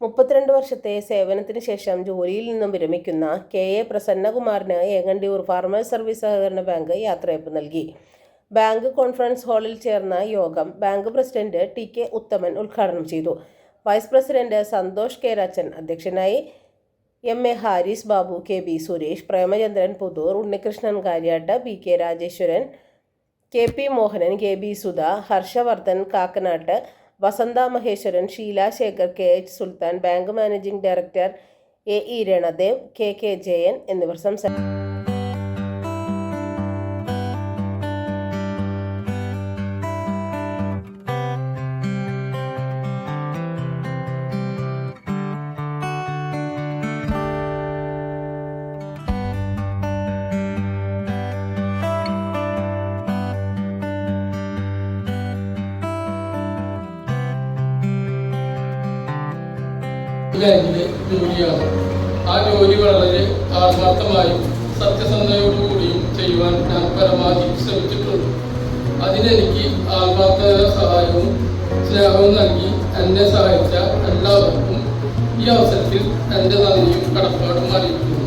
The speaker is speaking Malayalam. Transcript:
മുപ്പത്തിരണ്ട് വർഷത്തെ സേവനത്തിന് ശേഷം ജോലിയിൽ നിന്നും വിരമിക്കുന്ന കെ എ പ്രസന്നകുമാറിന് ഏങ്ങണ്ടിയൂർ ഫാർമേഴ്സ് സർവീസ് സഹകരണ ബാങ്ക് യാത്രയപ്പ് നൽകി. ബാങ്ക് കോൺഫറൻസ് ഹാളിൽ ചേർന്ന യോഗം bank president T K Uthaman ഉദ്ഘാടനം ചെയ്തു. Vice president Santhosh K Rajan അധ്യക്ഷനായി M A Haris Babu K B Suresh Premachandran Puthur Unnikrishnan Kariyattu P K Rajeswaran K P Mohanan K B Sudha Harshavardhan Kakkanattu Vasantha Maheswaran Sheela Shekhar K H Sultan bank managing director A E Ranadev K K Jayan എന്നിവർ സംസാരിച്ചു. ബാങ്കിലെ ജോലിയാണ് ആ ജോലി വളരെ ആത്മാർത്ഥമായും സത്യസന്ധതയോടുകൂടിയും ചെയ്യുവാൻ ഞാൻ പരമാവധി ശ്രമിച്ചിട്ടുണ്ട്. അതിനെനിക്ക് ആത്മാർത്ഥ സഹായവും സ്നേഹവും നൽകി എന്നെ സഹായിച്ച എല്ലാവർക്കും ഈ അവസരത്തിൽ എന്റെ നന്ദിയും കടപ്പാടും അറിയിക്കുന്നു.